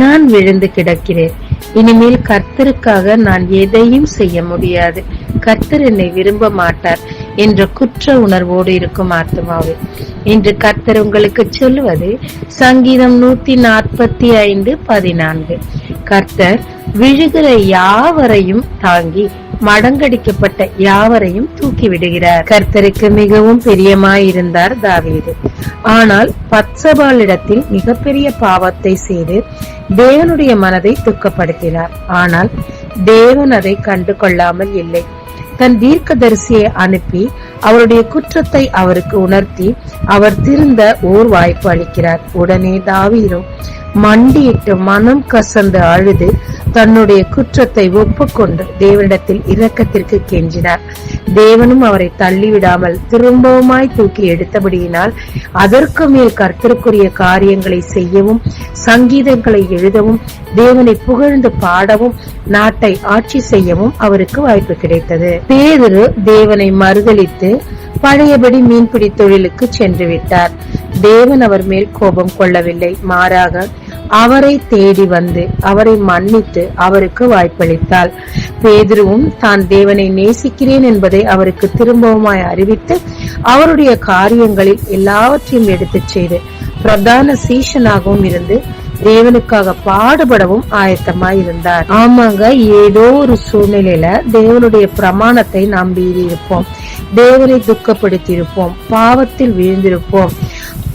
நான் விழுந்து கிடக்கிறேன். இனிமேல் கர்த்தருக்காக நான் எதையும் செய்ய முடியாது. கர்த்தர் என்னை விரும்ப மாட்டார் என்ற குற்ற உணர்வோடு இருக்கும் ஆத்மாவே இன்று கர்த்தர் உங்களுக்கு சொல்லுவது சங்கீதம் நூத்தி நாற்பத்தி ஐந்து பதினான்கு. கர்த்தர் விழுகிற யாவரையும் தாங்கி மடங்கடிக்கப்பட்ட யாவரையும் தூக்கி விடுகிறார் கர்த்தருக்கு மிகவும் பிரியமாயிருந்தார் தாவீது. ஆனால் பத்சபாலிடத்தில் மிகப்பெரிய பாவத்தை செய்து தேவனுடைய மனதை துக்கப்படுத்தினார். ஆனால் தேவன் அதை கண்டு கொள்ளாமல் இல்லை. தன் தீர்க்கதரிசியை அனுப்பி அவருடைய குற்றத்தை அவருக்கு உணர்த்தி அவர் திருந்த ஓர் வாய்ப்பு அளிக்கிறார். உடனே தாவீரும் மண்டியிட்டு மனம் கசந்து அழுது தன்னுடைய குற்றத்தை ஒப்புக்கொண்டு தேவனிடத்தில் இரக்கத்திற்கு கெஞ்சினார். தேவனும் அவரை தள்ளிவிடாமல் திரும்பவுமாய் தூக்கி எடுத்தபடியினால் அதற்கு மேல் கர்த்தருக்குரிய காரியங்களை செய்யவும் சங்கீதங்களை எழுதவும் தேவனை புகழ்ந்து பாடவும் நாட்டை ஆட்சி செய்யவும் அவருக்கு வாய்ப்பு கிடைத்தது. பேதுரு தேவனை மறுதளித்து பழையபடி மீன்பிடி தொழிலுக்கு சென்று விட்டார். தேவன் அவர் மேல் கோபம் கொள்ளவில்லை. மாறாக அவரை தேடி வந்து அவரை மன்னித்து அவருக்கு வாய்ப்பளித்தாள். பேதுருவும் தான் தேவனை நேசிக்கிறேன் என்பதை அவருக்கு திரும்பவுமாய் அறிவித்து அவருடைய காரியங்களில் எல்லாவற்றையும் எடுத்துச் செய்து பிரதான சீஷனாகவும் இருந்து தேவனுக்காக பாடுபடவும் ஆயத்தமாய் இருந்தார். ஆமாங்க ஏதோ ஒரு சூழ்நிலையில தேவனுடைய பிரமாணத்தை நாம் மீறி இருப்போம் தேவனை துக்கப்படுத்தி இருப்போம் பாவத்தில் விழுந்திருப்போம்.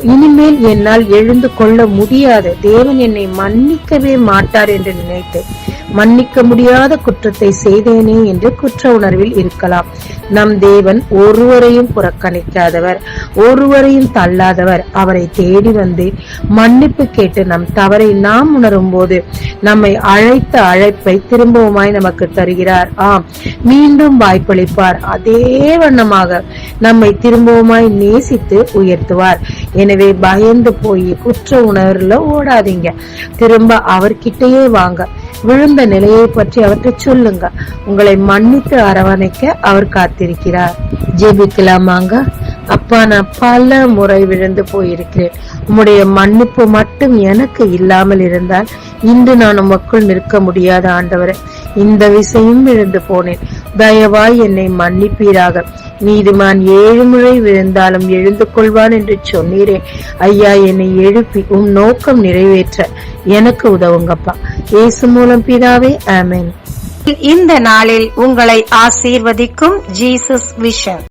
இனிமேல் என்னால் எழுந்து கொள்ள முடியாது. தேவன் என்னை மன்னிக்கவே மாட்டார் என்று நினைத்து மன்னிக்க முடியாத குற்றத்தை செய்தேனே என்று குற்ற உணர்வில் இருக்கலாம். நம் தேவன் ஒருவரையும் புறக்கணிக்காதவர் ஒருவரையும் தள்ளாதவர். அவரை தேடி வந்து மன்னிப்பு கேட்டு நம் தவறை நாம் உணரும் போது நம்மை அழைத்த அழைப்பை திரும்பவுமாய் நமக்கு தருகிறார். ஆம் மீண்டும் வாய்ப்பளிப்பார். அதே வண்ணமாக நம்மை திரும்பவுமாய் நேசித்து உயர்த்துவார். எனவே பயந்து போய் குற்ற உணர்வுல ஓடாதீங்க. திரும்ப அவர்கிட்டயே வாங்க. விழுந்த நிலையை பற்றி அவற்றை சொல்லுங்க. உங்களை மன்னித்து அரவணைக்க அவர் காத்திருக்கிறார். ஜெபிக்கலாமாங்க அப்பா நான் பல முறை விழுந்து போயிருக்கிறேன். உம்முடைய மன்னிப்பு மட்டும் எனக்கு இல்லாமல் இருந்தால் இன்று நான் உமக்குள் நிற்க முடியாத ஆண்டவரே இந்த விசையும் விழுந்து போனேன். தயவாய் என்னை மன்னிப்பீராக. நீதிமான் ஏழு முறை விழுந்தாலும் எழுந்து கொள்வான் என்று சொன்னீரே. ஐயா என்னை எழுப்பி உம் நோக்கம் நிறைவேற்ற. எனக்கு உதவுங்கப்பா. இயேசு மூலம் பிதாவே ஆமேன். இந்த நாளில் உங்களை ஆசீர்வதிக்கும் ஜீசஸ் விஷன்.